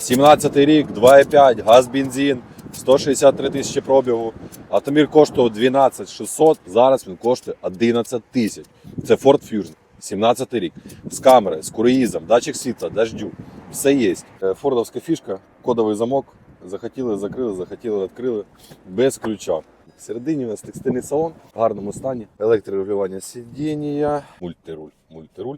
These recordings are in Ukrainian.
17 рік, 2,5, газ, бензин, 163 тисячі пробігу. Автомір коштував 12 600, зараз він коштує 11 тисяч. Це Ford Fusion, 17 рік. З камери, з круїзом, датчик світла, дождю. Все є. Е, Фордовська фішка, кодовий замок. Захотіли, закрили, захотіли, відкрили без ключа. Всередині у нас текстильний салон в гарному стані. Електрорегулювання сидіння, мультируль. Мультируль.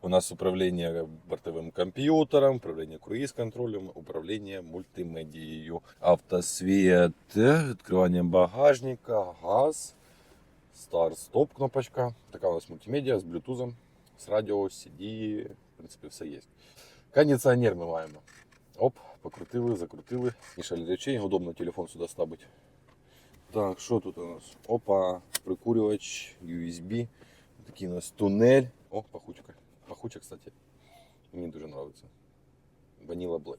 У нас управління бортовим комп'ютером, управління круїз-контролем, управління мультимедією, автосвіт, відкривання багажника, газ, старт-стоп кнопочка. Така у нас мультимедіа з блютузом, з радіо, CD, в принципі, все є. Кондиціонер ми маємо. Оп, покрутили, закрутили. Мішаль речей, удобно телефон сюди ставити. Так, що тут у нас? Опа, прикурювач, USB. Такий у нас тунель. О, пахучка. Пахуча, кстати. Мені дуже подобається. Ванила Black.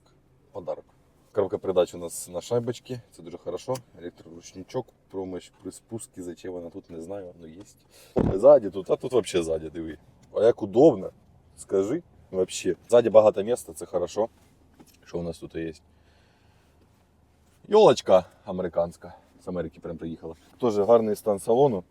Подарок. Коробка передач у нас на шайбочці, це дуже хорошо. Електроручничок, промощь при спуску, зачем вона тут не знаю, але є. Ззаді тут, а тут взагалі ззаді, диви. А як удобно, скажи, вообще. Ззаді багато місця, це хорошо. Що у нас тут є? Йолочка американська. З Америки прям приїхала. Теж гарний стан салону.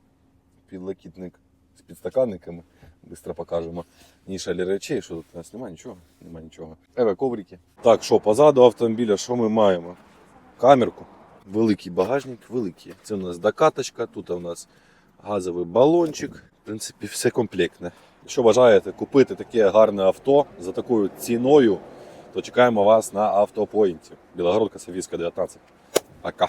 Підлокітник з підстаканниками. Быстро покажемо. Ніша для речей, що тут у нас немає нічого. Немає нічого. Еве коврики. Так, що позаду автомобіля, що ми маємо? Камерку. Великий багажник, великий. Це у нас докаточка, тут у нас газовий балончик. В принципі, все комплектне. Якщо бажаєте купити таке гарне авто за такою ціною, то чекаємо вас на автопоінті. Білогородка Софійська 19. Пока.